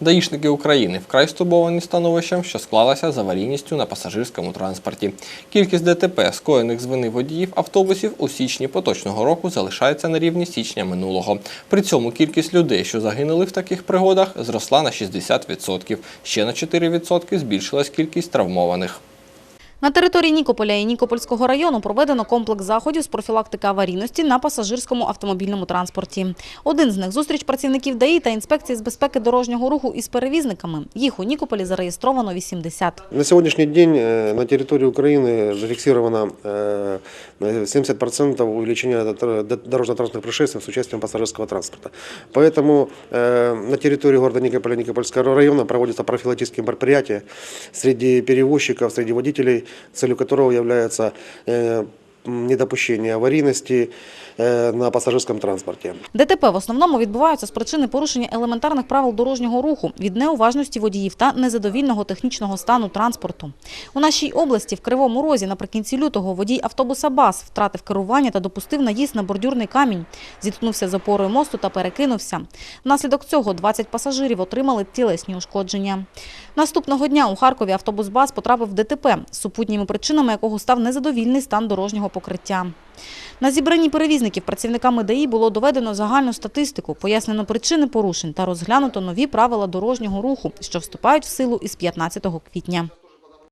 Даїшники України вкрай стурбовані становищем, що склалася з аварійністю на пасажирському транспорті. Кількість ДТП, скоєних з вини водіїв автобусів у січні поточного року залишається на рівні січня минулого. При цьому кількість людей, що загинули в таких пригодах, зросла на 60%. Ще на 4% збільшилась кількість травмованих. На території Нікополя і Нікопольського району проведено комплекс заходів з профілактики аварійності на пасажирському автомобільному транспорті. Один з них – зустріч працівників ДАІ та інспекції з безпеки дорожнього руху із перевізниками. Їх у Нікополі зареєстровано 80. На сегодняшний день э, на территории Украины зафиксировано э, 70% увеличения дор- дорожно-транспортных происшествий с участием пассажирского транспорта. Поэтому э, на территории города Никополя Никопольского района проводятся профилактические мероприятия среди перевозчиков, среди водителей, целью которого является э, м, недопущение аварийности э, на пассажирском транспорте. ДТП в основному відбуваються з причини порушення елементарних правил дорожнього руху, від неуважності водіїв та незадовільного технічного стану транспорту. У нашій області в Кривому Розі наприкінці лютого водій автобуса БАС втратив керування та допустив наїзд на бордюрний камінь, зіткнувся з опорою мосту та перекинувся. Внаслідок цього 20 пасажирів отримали тілесні ушкодження. Наступного дня у Харкові автобус БАС потрапив в ДТП, супутніми причинами якого став незадовільний стан дорожнього покриття. На зібранні перевізників працівниками ДАІ було доведено загальну статистику, пояснено причини порушень та розглянуто нові правила дорожнього руху, що вступають в силу із 15 квітня.